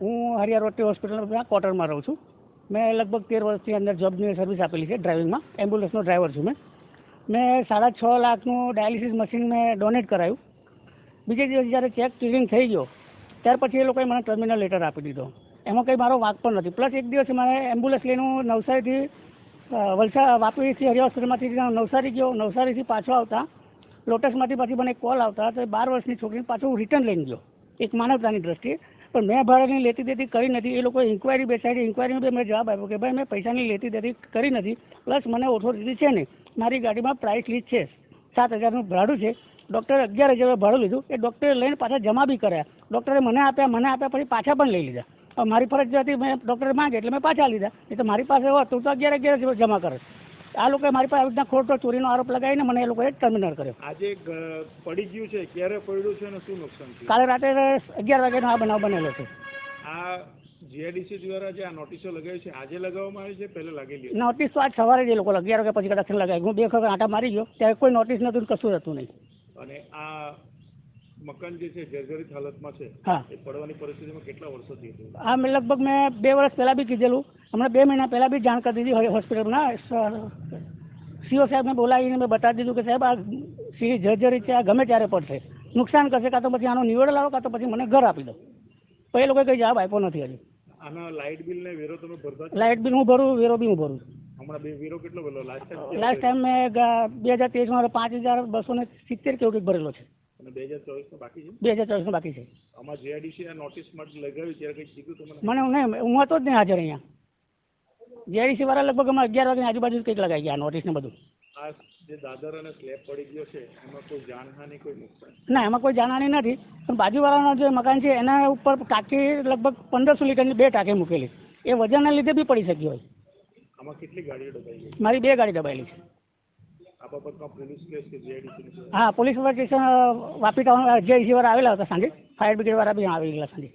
હું હરિયા રોટી હોસ્પિટલમાં ક્વાર્ટરમાં રહું છું. મેં લગભગ તેર વર્ષની અંદર જોબની સર્વિસ આપેલી છે ડ્રાઇવિંગમાં એમ્બ્યુલન્સનો ડ્રાઈવર છું મેં. મેં સાડા છ લાખનું ડાયાલિસિસ મશીન મેં ડોનેટ કરાયું. બીજે દિવસ જ્યારે ચેક ક્લિયરિંગ થઈ ગયો, ત્યાર પછી એ લોકોએ મને ટર્મિનલ લેટર આપી દીધો. એમાં કંઈ મારો વાંક પણ નથી. પ્લસ એક દિવસ મારે એમ્બ્યુલન્સ લઈને નવસારીથી વલસાડ, વાપીથી હરિયા હોસ્પિટલમાંથી નવસારી ગયો. નવસારીથી પાછો આવતા લોટસમાંથી પછી મને કોલ આવતા, તો બાર વર્ષની છોકરીને પાછો રિટર્ન લઈને ગયો. એક માનવતાની દ્રષ્ટિએ. પણ મેં ભાડાની લેતી દેતી કરી નથી. એ લોકો ઇન્કવાયરી બેસાડી ઇન્કવાયરીમાં મેં જવાબ આપ્યો કે ભાઈ, મેં પૈસાની લેતી દેતી કરી નથી. પ્લસ મને ઓથોરિટી છે નહીં મારી ગાડીમાં પ્રાઇસ લિસ્ટ છે. સાત હજારનું ભાડું છે. ડૉક્ટરે અગિયાર હજાર ભાડું લીધું. એ ડૉક્ટરે લઈને પાછા જમા બી કર્યા. ડૉક્ટરે મને આપ્યા મને આપ્યા પછી પાછા પણ લઈ લીધા. મારી ફરજ હતી, મેં ડૉક્ટરે માંગે એટલે મેં પાછા લીધા. એ તો મારી પાસે હોત તો અગિયાર અગિયાર જમા કરે. આ લોકોએ મારી પાસે આવી રીતના ખોટો ચોરીનો આરોપ લગાવીને મને એ લોકોએ ટર્મિનલ કર્યો. આજે પડી ગયું છે ક્યારે પડ્યું છે અને શું નુકસાન કાલે રાતે અગિયાર વાગ્યાનો આ બનાવ બનેલો છે. આ જીઆઈડીસી દ્વારા જે આ નોટિસો લગાવી છે આજે લગાવવામાં આવી છે પહેલા લાગેલી? નોટિસ તો આજ સવારે જે લોકો અગિયાર વાગ્યા પછી કદાચ લગાવી. હું બે વખત આંટા મારી ગયો ત્યારે કોઈ નોટિસ નતું કશું હતું નહીં. અને આ મકાન જે છે જર્જરિત હાલતમાં છે એ પડવાની પરિસ્થિતિમાં કેટલા વર્ષોથી હતું? આ મેં લગભગ મેં બે વર્ષ પહેલાં બી કીધેલું હમણાં બે મહિના પહેલાં બી જાણ કરી દીધી હોસ્પિટલના સીઓ સાહેબને બોલાવીને મેં બતાવી દીધું કે સાહેબ આ સી જર્જરી છે આ ગમે ત્યારે પડશે. નુકસાન કરશે કાં તો પછી આનો નિવેડ લાવો કાં તો પછી મને ઘર આપી દો. તો એ લોકોએ કંઈ જવાબ આપ્યો નથી હજી. લાઇટ બિલ ને વેરો તમે ભરતા? લાઇટ બિલ હું ભરું વેરો બી હું ભરું. હમણાં બે વેરો કેટલો ભરેલો? લાસ્ટ ટાઈમ મેં બે હજાર તેવીસમાં પાંચ હજાર બસો ને સિત્તેર કેવું કંઈક ભરેલો છે. બે હજાર ચોવીસ બાકી છે? મને નહીં હું હતો જ નહીં હાજર અહીંયા. જેડીસી વાળા લગભગ અમે અગિયાર વાગ્યાની આજુબાજુ કંઈક લગાવી ગયા નોટિસ ને બધું. આ જે દાદર અને સ્લેબ પડી ગયો છે એમાં કોઈ જાનહાની કોઈ નુકસાન? ના એમાં કોઈ જાણવાની નથી. પણ બાજુવાળાનો જે મકાન છે એના ઉપર ટાંકી લગભગ પંદરસો લીટરની બે ટાંકી મૂકેલી. એ વજનના લીધે બી પડી શકી હોય. આમાં કેટલી ગાડીઓ દબાઈ ગઈ? મારી બે ગાડી દબાયેલી છે. હા પોલીસ સ્ટેશન વાપી ટાઉન જે આવેલા હતા સાંજે. ફાયર બ્રિગેડ વાળા બી આવી ગયેલા સાંજે.